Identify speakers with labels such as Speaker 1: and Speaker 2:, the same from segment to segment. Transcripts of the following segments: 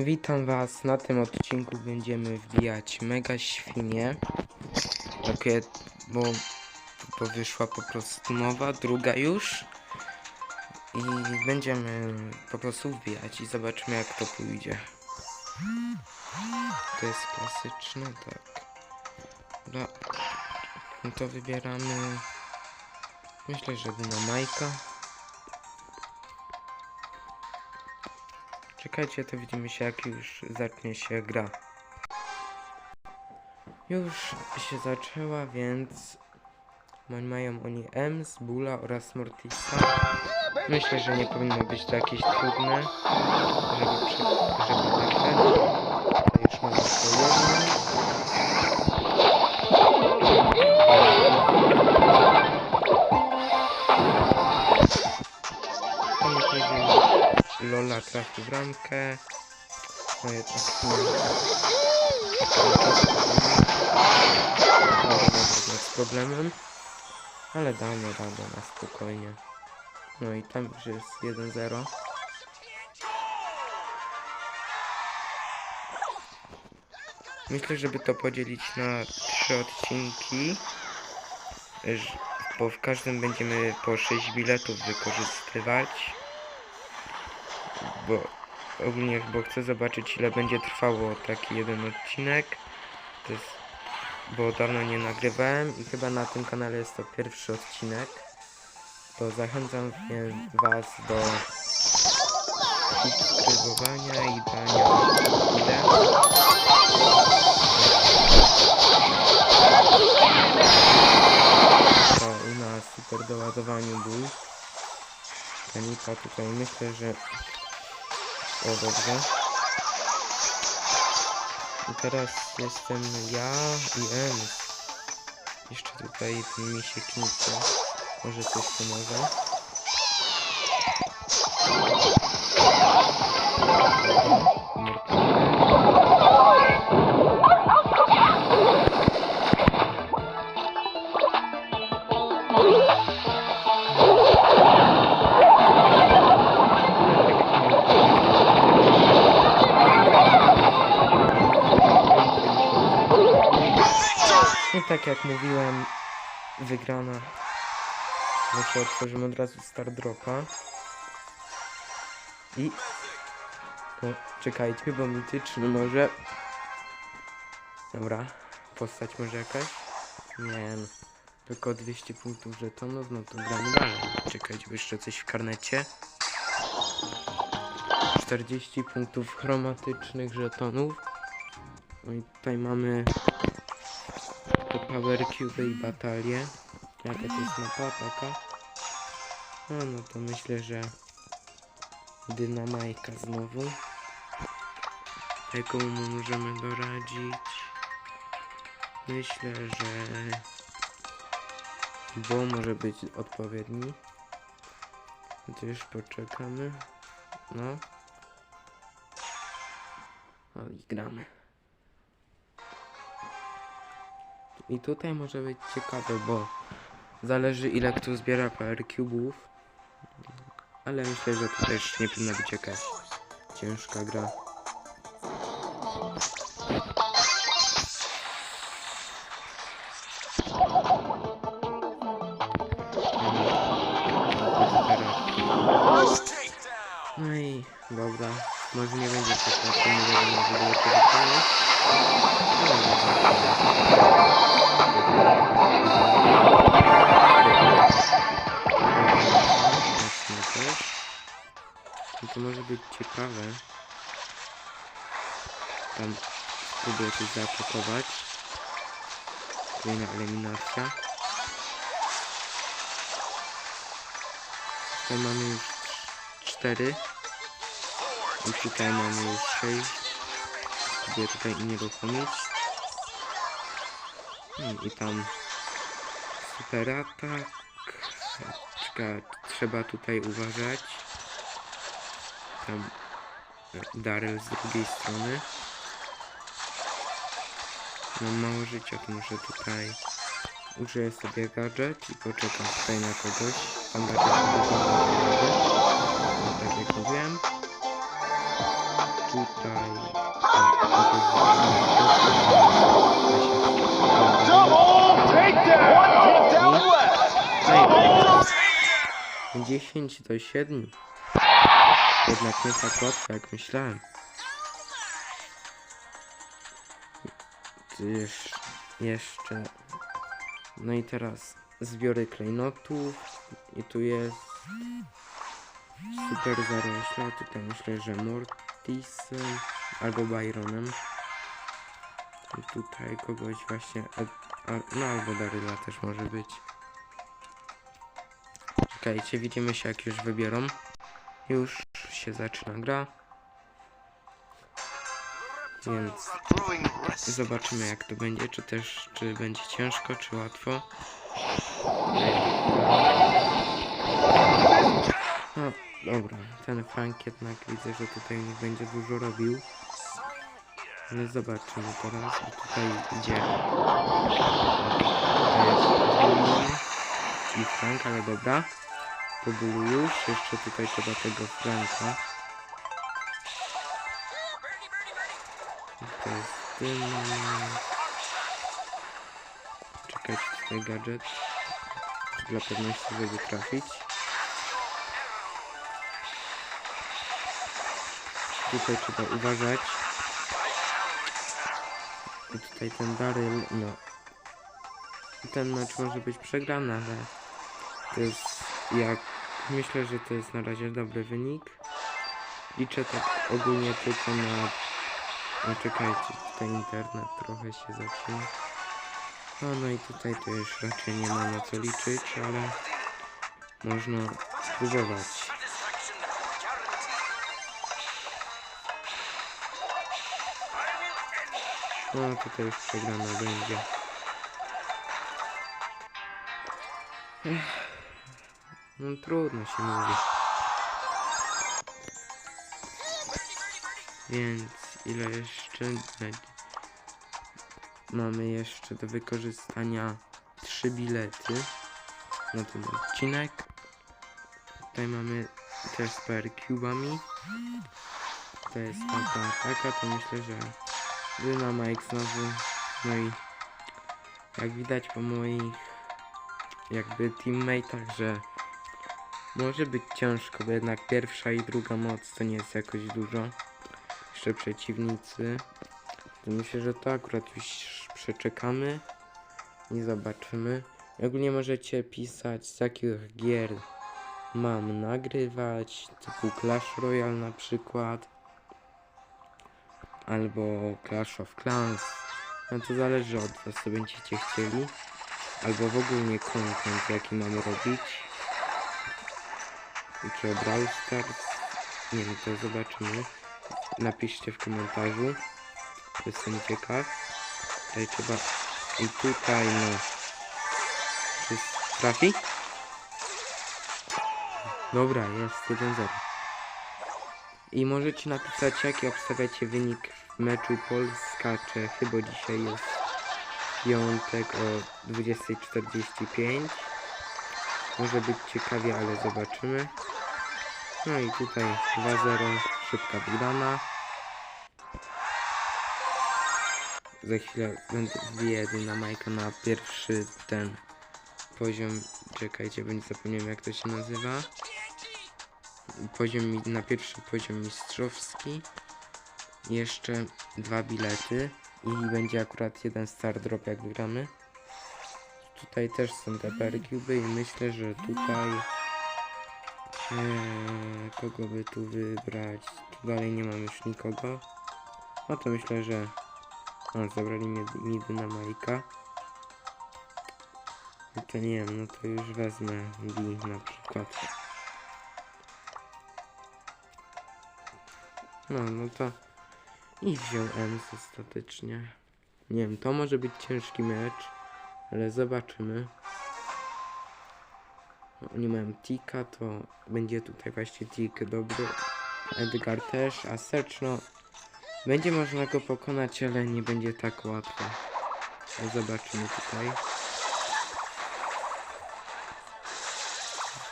Speaker 1: Witam Was. Na tym odcinku będziemy wbijać mega świnie. Takie, bo, bo wyszła po prostu nowa, druga już. I będziemy po prostu wbijać i zobaczymy jak to pójdzie. To jest klasyczne, tak. No to wybieramy. Myślę, że dynamajka. Czekajcie, to widzimy się jak już zacznie się gra. Już się zaczęła, więc ma- mają oni Ems, Bula oraz Mortisa. Myślę, że nie powinno być to jakieś trudne, żeby, przy, żeby nagrać. Że Lola trafi w ramkę. No jednak nie. Jednak z problemem. Ale damy radę na spokojnie. No i tam już jest 1-0. Myślę, żeby to podzielić na trzy odcinki. Bo w każdym będziemy po 6 biletów wykorzystywać bo ogólnie bo chcę zobaczyć ile będzie trwało taki jeden odcinek. To jest, bo dawno nie nagrywałem i chyba na tym kanale jest to pierwszy odcinek. To zachęcam was do subskrybowania i dania. To u nas super doładowaniu był. Kanika tutaj myślę, że o dobrze. I teraz jestem ja i Ems. Jeszcze tutaj ten misieknica. Może coś pomoże. Jak mówiłem, wygrana. Znaczy otworzymy od razu Star Dropa. I... No, czekajcie, bo mityczny może... Dobra, postać może jakaś? Nie no. Tylko 200 punktów żetonów, no to gramy dalej. Czekajcie, bo jeszcze coś w karnecie. 40 punktów chromatycznych żetonów. No i tutaj mamy Power Cube i batalię. Jaka to jest mapa taka? No, no to myślę, że dynamajka znowu. Jaką mu możemy doradzić? Myślę, że bo może być odpowiedni. To już poczekamy. No. O, i gramy. I tutaj może być ciekawe, bo zależy ile kto zbiera PR cubów. Ale myślę, że to też nie powinna być jakaś ciężka gra. Może nie będzie tak łatwo, nie wiadomo ogóle kiedy to też. No to może być ciekawe. Tam spróbuję coś zaatakować. Kolejna eliminacja. Tutaj mamy już cztery. I tutaj mamy już sześć. Spróbuję tutaj unieruchomić. Hmm, I tam super atak. Czeka, trzeba tutaj uważać. Tam e, Daryl z drugiej strony. Mam mało życia, to muszę tutaj użyję sobie gadżet i poczekam tutaj na kogoś. Tam gadżet sobie tak jak mówiłem. 10 do 7. Jednak nie tak łatwo jak myślałem. Już jeszcze. No i teraz zbiory klejnotów. I tu jest super zarośla. Tutaj myślę, że Mortisem albo Byronem. I tutaj kogoś właśnie. No albo Daryla też może być. Czekajcie, widzimy się jak już wybiorą. Już się zaczyna gra. Więc zobaczymy jak to będzie, czy też, czy będzie ciężko, czy łatwo. No, dobra, ten Frank jednak widzę, że tutaj nie będzie dużo robił. Ale zobaczymy teraz, i tutaj idzie. Tutaj jest i Frank, ale dobra. To już, jeszcze tutaj trzeba tego Franka. To jest. Czekać tutaj gadżet. Dla pewności, żeby trafić. Tutaj trzeba uważać. I tutaj ten Daryl, no. Ten mecz może być przegrany, ale to jest jak myślę, że to jest na razie dobry wynik. Liczę tak ogólnie tylko na. No czekajcie, tutaj internet trochę się zaczyna. No, no i tutaj to już raczej nie ma na co liczyć, ale można spróbować. No tutaj już przegrana będzie. Ech. No trudno się mówi. Więc ile jeszcze? Mamy jeszcze do wykorzystania trzy bilety na ten odcinek. Tutaj mamy też z Cubami. To jest taka, taka, to myślę, że Dynamite znowu. No i jak widać po moich jakby teammateach, że może być ciężko, bo jednak pierwsza i druga moc to nie jest jakoś dużo. Jeszcze przeciwnicy. To myślę, że to akurat już przeczekamy i zobaczymy. Ogólnie możecie pisać z jakich gier mam nagrywać, typu Clash Royale na przykład, albo Clash of Clans. No to zależy od was, co będziecie chcieli, albo w ogóle content, jaki mam robić. Czy o Brawl Stars? Nie wiem, to zobaczymy. Napiszcie w komentarzu. Jestem ciekaw. Tutaj trzeba... I tutaj, no... Czy trafi? Dobra, jest 1-0. I możecie napisać, jaki obstawiacie wynik w meczu Polska-Czechy, bo dzisiaj jest piątek o 20.45. Może być ciekawie, ale zobaczymy. No i tutaj 2-0, szybka wygrana. Za chwilę będę wbiję na Majka na pierwszy ten poziom. Czekajcie, będzie zapomniałem jak to się nazywa. Poziom na pierwszy poziom mistrzowski. Jeszcze dwa bilety i będzie akurat jeden star drop jak wygramy. Tutaj też są te percuby i myślę, że tutaj Eee, kogo by tu wybrać? Tu dalej nie mam już nikogo. No to myślę, że o, zabrali mi, mi dynamajka. No to nie wiem, no to już wezmę B na przykład. No, no to i wziął Ems ostatecznie. Nie wiem, to może być ciężki mecz, ale zobaczymy. No, Oni mają Tika, to będzie tutaj właśnie Tik dobry. Edgar też, a Search no będzie można go pokonać, ale nie będzie tak łatwo. Ale Zobaczymy tutaj.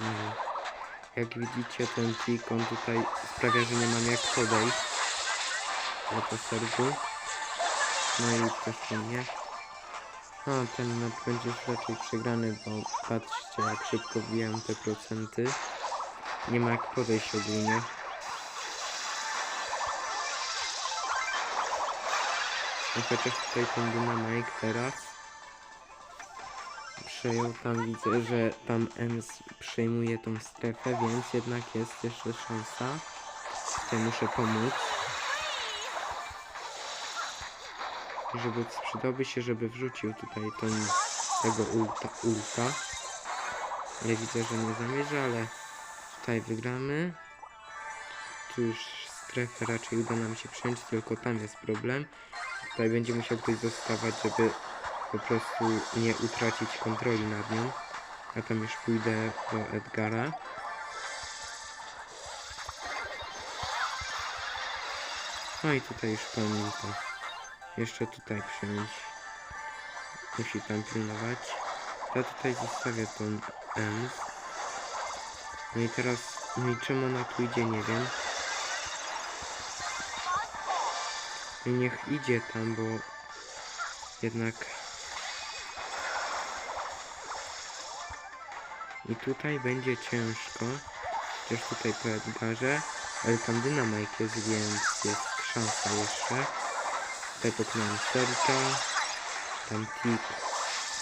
Speaker 1: No. Jak widzicie ten on tutaj sprawia, że nie mam jak podejść. do serdu. No i też nie. No, ten mecz będzie już raczej przegrany, bo patrzcie jak szybko wbijam te procenty. Nie ma jak podejść ogólnie. No chociaż tutaj ten dynamik teraz przejął, tam widzę, że tam Ems przejmuje tą strefę, więc jednak jest jeszcze szansa. Tutaj muszę pomóc. Żeby przydałby się, żeby wrzucił tutaj ten, tego ulta, ulta. Ja widzę, że nie zamierza, ale tutaj wygramy. Tu już strefę raczej uda nam się przejąć, tylko tam jest problem. Tutaj będzie musiał ktoś zostawać, żeby po prostu nie utracić kontroli nad nią. Ja tam już pójdę do Edgara. No i tutaj już to. Jeszcze tutaj przyjąć. Musi tam pilnować. Ja tutaj zostawię tą Ems. No i teraz, i czemu ona tu idzie, nie wiem. I niech idzie tam, bo jednak i tutaj będzie ciężko. Chociaż tutaj po Edgarze ale tam dynamik jest, więc jest szansa jeszcze. Tutaj poknąłem serca tam tip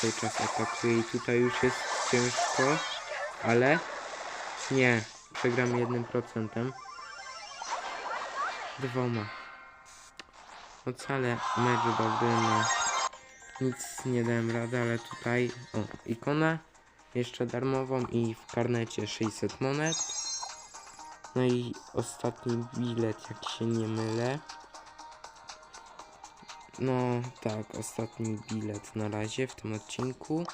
Speaker 1: cały czas atakuje i tutaj już jest ciężko. Ale nie przegram jednym procentem. Dwoma. Wcale mecz dobry, no. Nic nie dałem rady, ale tutaj o, ikonę jeszcze darmową i w karnecie 600 monet. No i ostatni bilet, jak się nie mylę. No tak, ostatni bilet na razie w tym odcinku.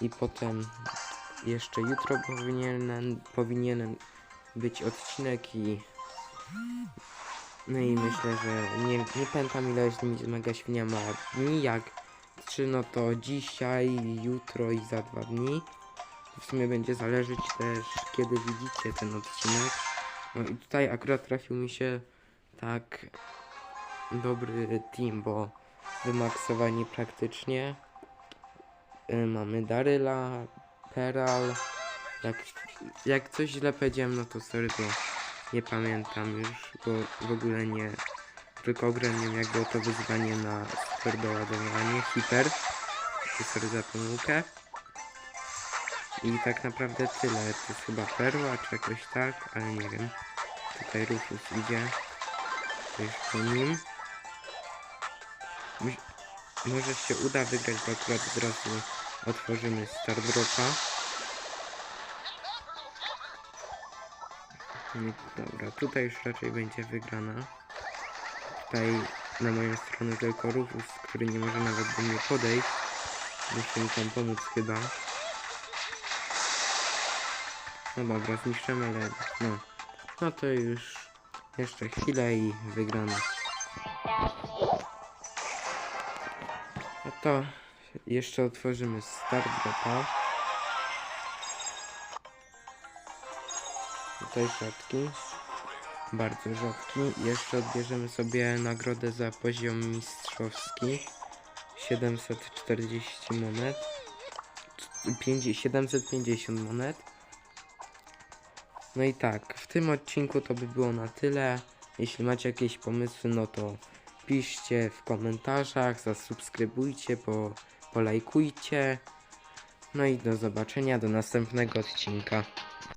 Speaker 1: I potem jeszcze jutro powinienem, powinienem być odcinek i no i myślę, że nie, nie pamiętam ile jest mi mega świnia ma dni, jak 3 no to dzisiaj, jutro i za dwa dni. W sumie będzie zależeć też kiedy widzicie ten odcinek. No i tutaj akurat trafił mi się tak dobry team, bo wymaksowani praktycznie. Y, mamy Daryla, Peral. Jak, jak coś źle powiedziałem, no to sorry, nie pamiętam już, bo w ogóle nie. Tylko ogarniam jak było to wyzwanie na super doładowanie, hiper. Sorry za pomyłkę. I tak naprawdę tyle. To jest chyba perła czy jakoś tak, ale nie wiem. Tutaj Rufus idzie. To już po nim. Myś- Może się uda wygrać, bo akurat od razu otworzymy Star Dropa. I Dobra, tutaj już raczej będzie wygrana. Tutaj na moją stronę tylko Rufus, który nie może nawet do mnie podejść. Muszę mi tam pomóc chyba. No dobra, zniszczymy, ale no. No to już jeszcze chwilę i wygrana. No to jeszcze otworzymy start dropa. Tutaj rzadki. Bardzo rzadki. Jeszcze odbierzemy sobie nagrodę za poziom mistrzowski. 740 monet. Pięć- 750 monet. No i tak, w tym odcinku to by było na tyle. Jeśli macie jakieś pomysły, no to piszcie w komentarzach, zasubskrybujcie, po, polajkujcie. No i do zobaczenia do następnego odcinka.